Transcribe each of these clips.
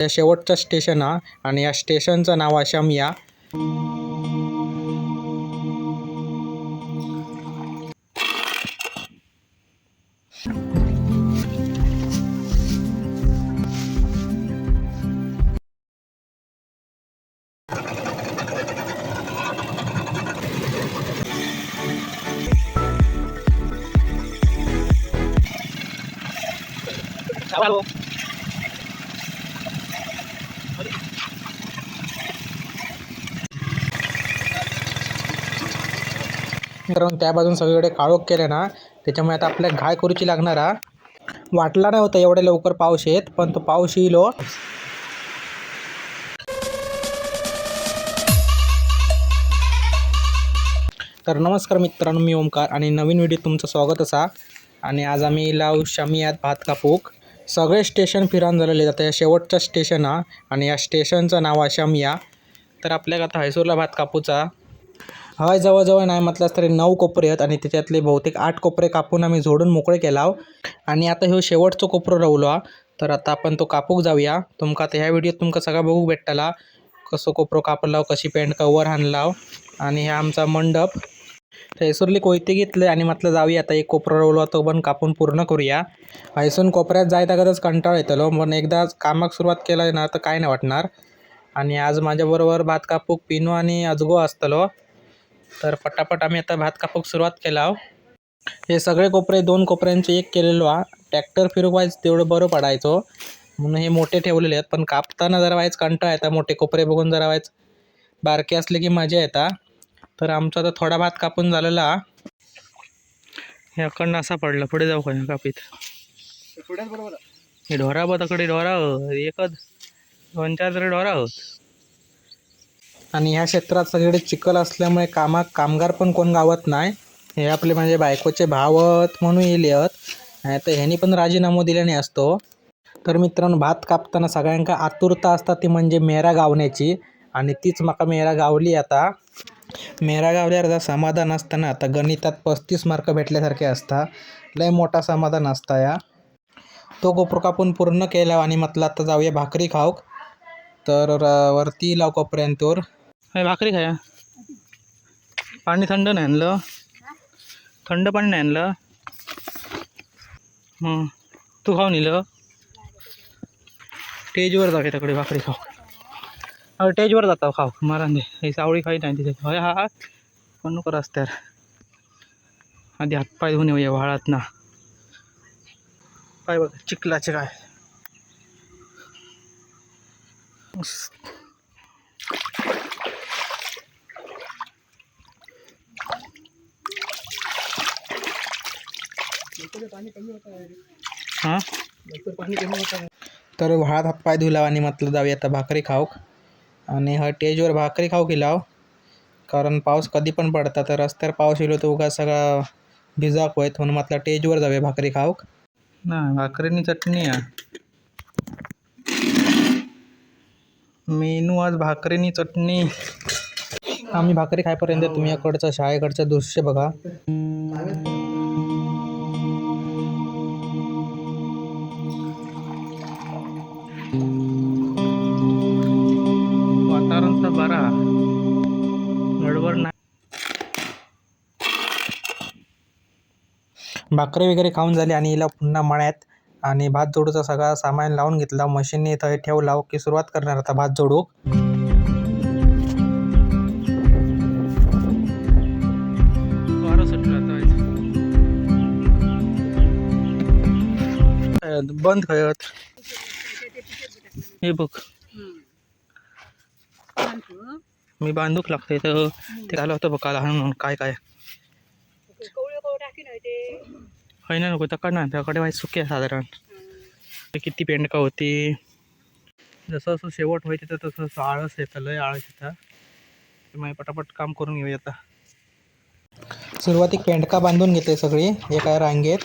या शेवटचं स्टेशन हा आणि या स्टेशनचं नाव आहे शमिया. मित्रांनो त्या बाजून सगळीकडे काळोख केले ना त्याच्यामुळे आता आपल्या घाय करूची लागणार वाटला नाही होता एवढ्या लवकर पाऊस येत पण तो पाऊस येईलो हो. तर नमस्कार मित्रांनो मी ओमकार आणि नवीन व्हिडिओ तुमचं स्वागत असा. आणि आज आम्ही लाव शमियात भात कापूक सगळे स्टेशन फिरान झालेले आता या शेवटचं स्टेशन हा. आणि या स्टेशनचं नाव आहे शमिया. तर आपल्याला आता हैसूरला भात कापूचा हय जवळजवळ नाही म्हटलंच तरी नऊ कोपरे आहेत आणि त्याच्यातले बहुतेक आठ कोपरे कापून आम्ही जोडून मोकळे केला आणि आता ह्यो शेवटचो कोपरो रावलो हा. तर आता आपण तो कापूक जाऊया. तुमका आता ह्या व्हिडिओत तुमका सगळा बघूक भेटतला. कसो कोपरो कापला कशी पेंट कवर हाणलाव आणि हा आमचा मंडप. हैसूरली कोयते घेतले आणि म्हटलं जाऊया आता एक कोपरा रोवलो तो पण कापून पूर्ण करूया. हयसून कोपऱ्यात जायता कधीच कंटाळ येतलो पण एकदा कामाक सुरुवात केलं ना तर काय नाही वाटणार. आणि आज माझ्याबरोबर भात कापूक पिनू आणि अजगो असतलो. तर पटापट आम्ही आता भात कापूक सुरुवात केला हे सगळे कोपरे दोन कोपऱ्यांचे एक केलेलो हा ट्रॅक्टर फिरूक वायच तेवढं बरं पडायचो. म्हणून हे मोठे ठेवलेले आहेत पण कापताना जरा वायच कंटाळा येतात मोठे कोपरे बघून जरा वायच बारके असले की मजा येता तर आमचा आता थोडा भात कापून झालेला हा. हे अकडनं असा पडला. पुढे जाऊ का कापीत? हे ढोरा बघ तकडे ढोरा. एकच दोन चार तरी ढोरा होत. आणि ह्या क्षेत्रात सगळीकडे चिखल असल्यामुळे कामा कामगार पण कोण गावत नाही. हे आपले म्हणजे बायकोचे भावत म्हणून येले नाही तर ह्यांनी पण राजीनामो दिल्याने असतो. तर मित्रांनो भात कापताना सगळ्यांका आतुरता असतात ती म्हणजे मेरा गावण्याची. आणि तीच माका मेरा गावली आता. मेरा गावल्यावर जर समाधान असतं ना आता गणितात पस्तीस मार्क भेटल्यासारखे असता. लय मोठा समाधान असता या. तो कोपरो कापून पूर्ण केला आणि म्हटलं आता जाऊया भाकरी खाऊक. तर वरती लाव कोपऱ्यांतोर हे भाकरी खाया. पाणी थंड नाही आणलं. थंड पाणी नाही आणलं. हं. तू खाऊन नेलं टेजवर जाऊया त्याकडे भाकरी खाऊ. अरे टेजवर जाता हो खाऊ. मारान दे. सावळी खाई नाही तिथे. हय हा पण नको रस्त्यावर आधी हातपाय धुवून येऊया व्हाळात ना पाय बघ चिखलाचे काय. हां? तर व्हाळात हातपाय धुलाव आणि म्हटलं जाऊया आता भाकरी खाऊक आणि हा टेजवर भाकरी खाऊ की लाव? कारण पाऊस कधी पण पडता तर रस्त्यावर पाऊस येलो तर उगा सगळा भिजाक होईत म्हणून म्हटलं टेजवर जाऊया भाकरी खाऊक ना भाकरीनी चटणी आहे. मेनू आज भाकरीनी चटणी. आम्ही भाकरी खायपर्यंत तुम्ही याकडचं शाळेकडचं दृश्य बघा. बरा. गडबड नाही भाकरी वगैरे खाऊन झाली आणि हिला पुन्हा मळ्यात आणि भात जोडूचा सगळा सामान लावून घेतला. मशीनने थंय ठेवला की सुरुवात करणार आता भात जोडूक. बंद खयत हे बघ. मी बांधूक लागते तर ते आलं होतं बघा लहान म्हणून काय काय. होय ना नको तकड ना त्याकडे व्हायचं सुके साधारण. किती पेंडका होती. जसं जसं शेवट व्हायचं तर तसं तसं आळस येतं लय आळस येतं. त्यामुळे पटापट काम करून घेऊया आता. सुरुवातीक पेंडका बांधून घेतले सगळी एका रांगेत.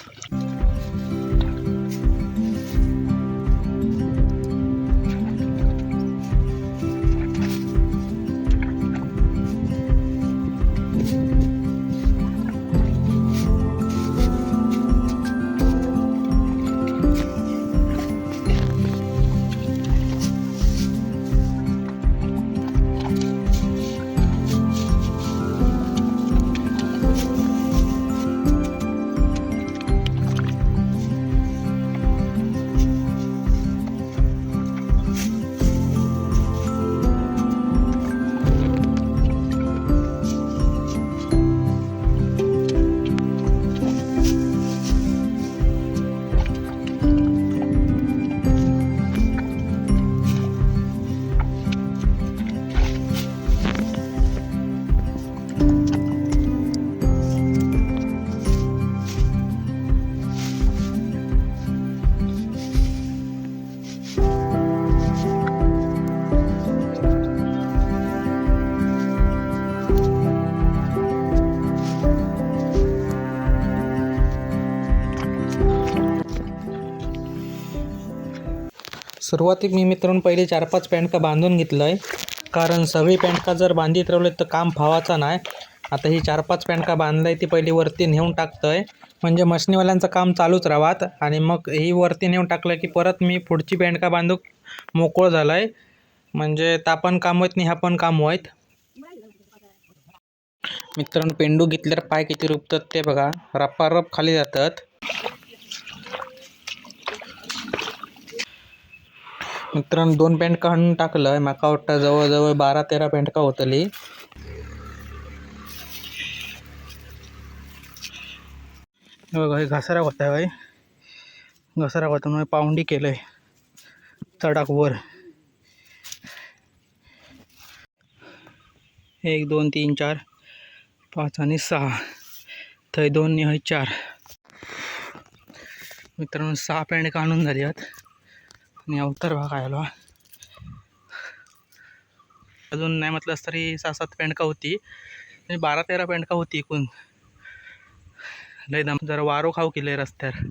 सुरुवातीत मी मित्रांनो पहिले चार पाच पॅन्टका बांधून घेतलं आहे कारण सगळी पॅन्टका जर बांधीत राहिले तर काम फावाचा नाही. आता ही चार पाच पॅन्टका बांधलं आहे ती पहिली वरती नेऊन टाकतं आहे म्हणजे मशनीवाल्यांचं काम चालूच राहात आणि मग ही वरती नेऊन टाकलं की परत मी पुढची पॅन्टका बांधू मोकळं झालं आहे म्हणजे ता पण काम होत नाही ह्या पण काम होत मित्रांनो पेंडू घेतल्यावर पाय किती रुपतात ते बघा. रप्पारप खाली जातात. मित्रांनो दोन पॅन्ट काढून टाकलं म्हाका वाटतं जवळजवळ बारा तेरा पॅन्टका होतली. बघा हे घसारा होता होय. घसारा होता म्हणून पाऊंडी केलंय. चढाक वर. एक दोन तीन चार पाच आणि सहा. थंय दोन आणि हय चार. मित्रांनो सहा पॅन्ट काढून झाली आहेत आणि अवतर भाग आलो अजून नाही म्हटलंस तरी सहा सात पेंडका होती. म्हणजे बारा तेरा पेंडका होती एकूण. लय दम जरा वारो खाऊ केले रस्त्यावर.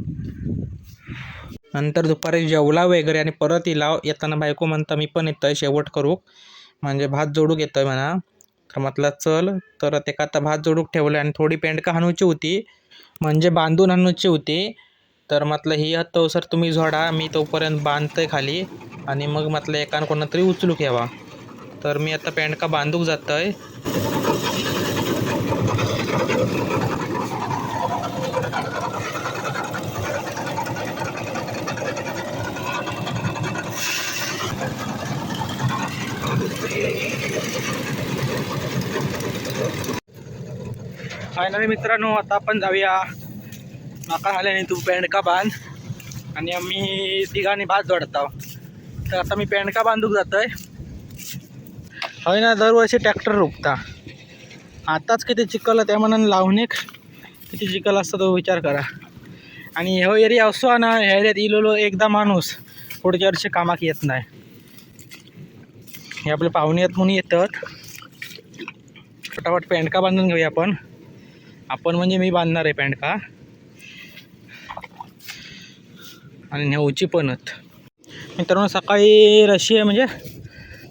नंतर दुपारी जेवला वगैरे आणि परत इला येताना बायको म्हणता मी पण येतोय शेवट करूक म्हणजे भात जोडूक येतोय म्हणा. तर म्हटलं चल. तर ते का आता भात जोडूक ठेवलं आणि थोडी पेंडका हाणूची होती. म्हणजे बांधून हाणूची होती. तर म्हटलं ही तो सर तुम्ही झोडा मी तोपर्यंत बांधतोय खाली आणि मग म्हटलं एकान कोणा तरी घ्यावा तर मी आता पेंडका बांधूक जातोय. फायनली मित्रांनो आता आपण जाऊया माका झाल्याने तू पेंडका बांध? आणि आम्ही तिघांनी भात जोडत तर आता मी पेंडका बांधूक जातोय? हय ना दरवर्षी ट्रॅक्टर रोखता आताच किती चिखल आहे त्या मनानं लावणीक किती चिखल असतं तो विचार करा. आणि ह्यो एरिया असो ना ह्या एरियात इलोलो एकदा माणूस पुढच्या वर्षी कामाक येत नाही. हे आपले पाहुणे आहेत म्हणून येतात. फटाफट पॅन्टका बांधून घेऊया आपण? आपण म्हणजे मी बांधणार आहे पॅन्टका आणि नेऊची पणत. मित्रांनो सकाळी रशी आहे म्हणजे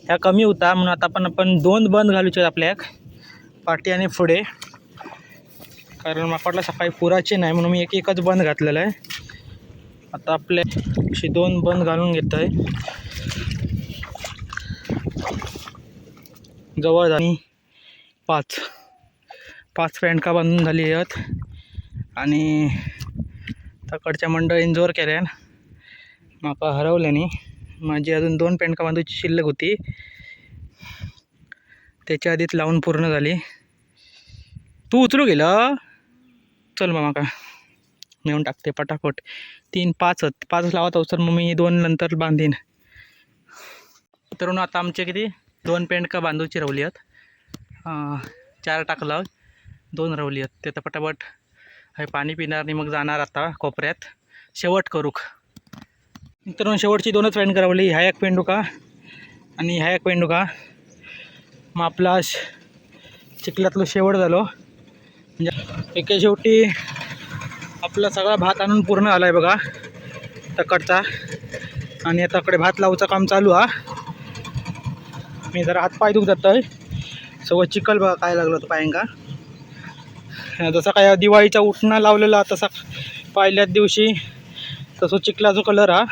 ह्या कमी होता. म्हणून आता आपण आपण दोन बंद घालूचे आहेत आपल्याक पाठी आणि पुढे कारण माकडला सकाळी पुराची नाही म्हणून मी एक एकच बंद घातलेलं आहे. आता आपल्या अशी दोन बंद घालून घेत आहे. जवळ आणि पाच. पाच पॅन्टका बांधून झाली आहेत. आणि तकडच्या मंडळीन जोर केल्यान म्हाका हरवल्यानी माझी अजून दोन पॅन्टका बांधूची शिल्लक होती. त्याच्या आधीच लावून पूर्ण झाली. तू उचलू गेलं? चल मग माका नेऊन टाकते पटापट. तीन पाच पाच लावत अवसर मग मी दोन नंतर बांधीन. तरुण आता आमचे किती? दोन पेंडका बांधूची रवली आहेत? चार टाकलं. दोन रवली आहेत. ते तर पटापट. हे पाणी पिणार आणि मग जाणार आता कोपऱ्यात. शेवट करूक मित्रांनो शेवटची दोनच फ्रेंड करावली. ह्या एक पेंडुका आणि ह्या एक पेंडुका. मग आपला श- चिखलातलं शेवट झालो. म्हणजे एके शेवटी आपला सगळा भात आणून पूर्ण आला आहे बघा. तकडचा. आणि आताकडे भात लावचं काम चालू हा. मी जरा हात पाय दुख आहे सगळं चिखल बघा काय लागलं होतं पायांका. जसा काय दिवाळीचा उठणा लावलेला तसा पहिल्याच दिवशी तसं चिखलाचा कलर हा.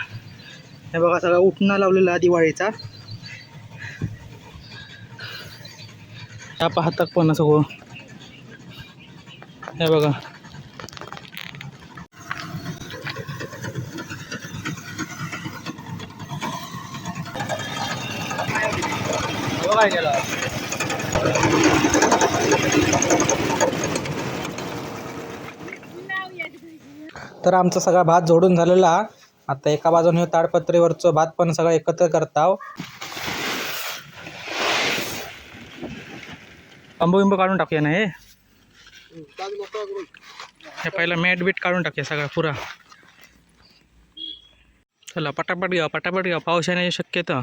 हे बघा सगळा उठणा लावलेला दिवाळीचा. ह्या पाहतात पण सगळं. हे बघा. तर आमचा सगळा भात जोडून झालेला आता एका बाजूने ताडपत्रीवरचं भात पण सगळं एकत्र करताव. आंबो बिंबो काढून टाकूया ना हे? हे पहिलं मॅट बीट काढून टाकूया सगळा पुरा. चला पटापट घ्या पटापट घ्या पाऊस येण्याची शक्यता.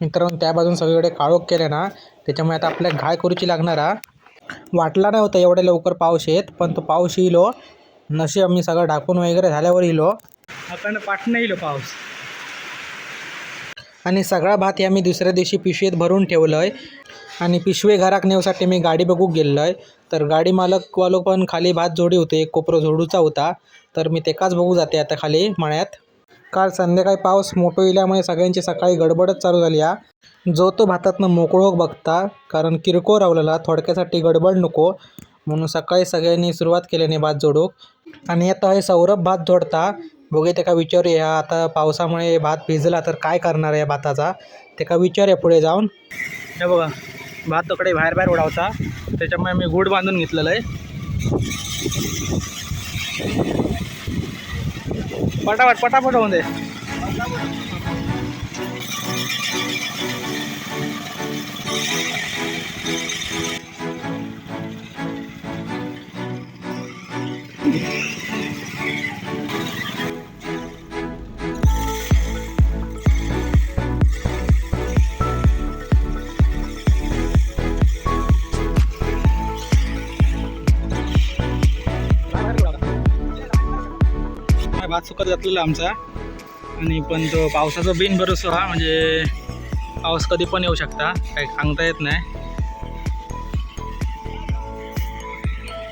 मित्रांनो त्या बाजून सगळीकडे काळोख केले ना त्याच्यामुळे आता आपल्या घाय करूची लागणार हा. वाटला नाही होता एवढ्या लवकर पाऊस येत पण तो पाऊस येईलो नशी आम्ही सगळं ढाकून वगैरे झाल्यावर येलो आपण पाठणं येईल पाऊस आणि सगळा भात या मी दुसऱ्या दिवशी पिशवीत भरून ठेवलं आहे आणि पिशवे घराक नेऊसाठी मी गाडी बघू गेलेलो आहे तर गाडी मालकवालो पण खाली भात जोडी होते एक कोपरो झोडूचा होता. तर मी तेकाच बघू जाते आता खाली मळ्यात. काल संध्याकाळी पाऊस मोठो येल्यामुळे सगळ्यांची सकाळी गडबडच चालू झाली आहे जो तो भातातनं मोकळो बघता कारण किरकोळ रावलेला थोडक्यासाठी गडबड नको. म्हणून सकाळी सगळ्यांनी सुरुवात केल्याने भात जोडूक. आणि आता हे सौरभ भात जोडता बघे त्याका विचारूया. आता पावसामुळे भात भिजला तर काय करणार आहे भाताचा? त्याका विचारूया पुढे जाऊन. हे बघा भात तकडे बाहेर बाहेर उडावता. त्याच्यामुळे मी गुड बांधून घेतलेलं आहे. पटापट पटापट होऊन दे. हा भात सुकत घातलेला आमचा. आणि पण तो पावसाचा बिन भरोसा हा म्हणजे पाऊस कधी पण येऊ शकता काही सांगता येत नाही.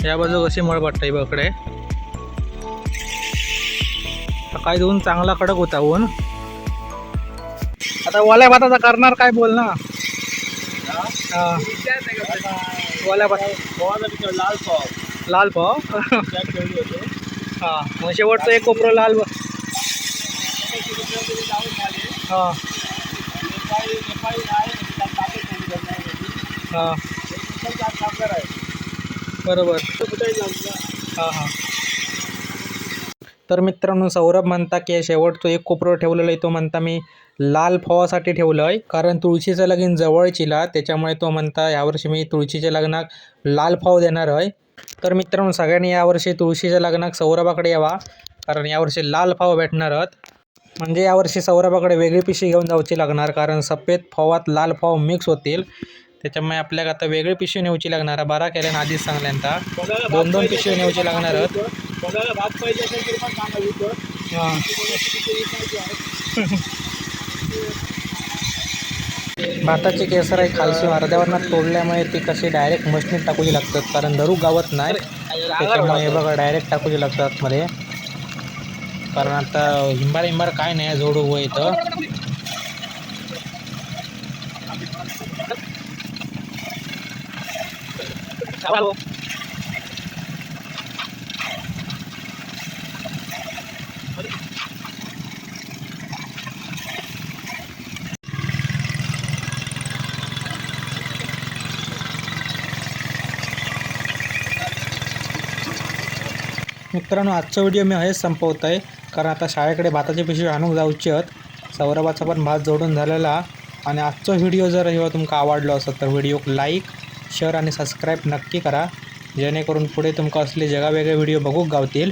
या बाजू कशी मळ वाटतं बकडे सकाळी दोन चांगला कडक होता ऊन. आता ओल्या भाताचा करणार काय बोल ना. ओल्या भात. लाल पाव. लाल पाव. हां मग शेवटचं एक कोपरं लाल ब- हां. बरोबर. हां हां. तर मित्रांनो सौरभ म्हणता की शेवटचं एक कोपरं ठेवलेलं आहे. तो म्हणता मी लाल फवासाठी ठेवलं आहे कारण तुळशीचं लगीन जवळचीला त्याच्यामुळे तो म्हणता यावर्षी मी तुळशीच्या लग्नाक लाल फाव देणार आहे. तर मित्रांनो सगळ्यांनी यावर्षी तुळशीच्या लग्नाक सौरभाकडे यावा कारण यावर्षी लाल फाव भेटणार आहेत. म्हणजे यावर्षी सौरभाकडे वेगळी पिशवी घेऊन जाऊची लागणार कारण सफेद फवात लाल फाव मिक्स होतील. त्याच्यामुळे आपल्याला आता वेगळी पिशवी नेऊची लागणार आहे. बरा केल्यानं आधीच बघायला दोन दोन पिशवी नेऊची लागणार आहेत बघायला भात पाहिजे असेल तरी पण सांगा विकत हां भाताची केसर आहे खालशी अर्ध्यावरणात तोडल्यामुळे ती कशी डायरेक्ट मशनीत टाकूची लागतात. कारण धरू गावत नाही. त्याच्यामुळे हे बघा डायरेक्ट टाकूची लागतात मध्ये. कारण आता हिंबार हिंबार काय नाही जोडू व इथं. मित्रांनो आजचा व्हिडिओ मी हेच संपवत आहे कारण आता शाळेकडे भाताची पिशवी आणून जाऊची आहेत. सौरभाचा पण भात जोडून झालेला. आणि आजचा व्हिडिओ जर हे तुमका आवडलो असेल तर व्हिडिओक लाईक शेअर आणि सबस्क्राईब नक्की करा. जेणेकरून पुढे तुमका असले जगावेगळे व्हिडिओ बघूक गावतील.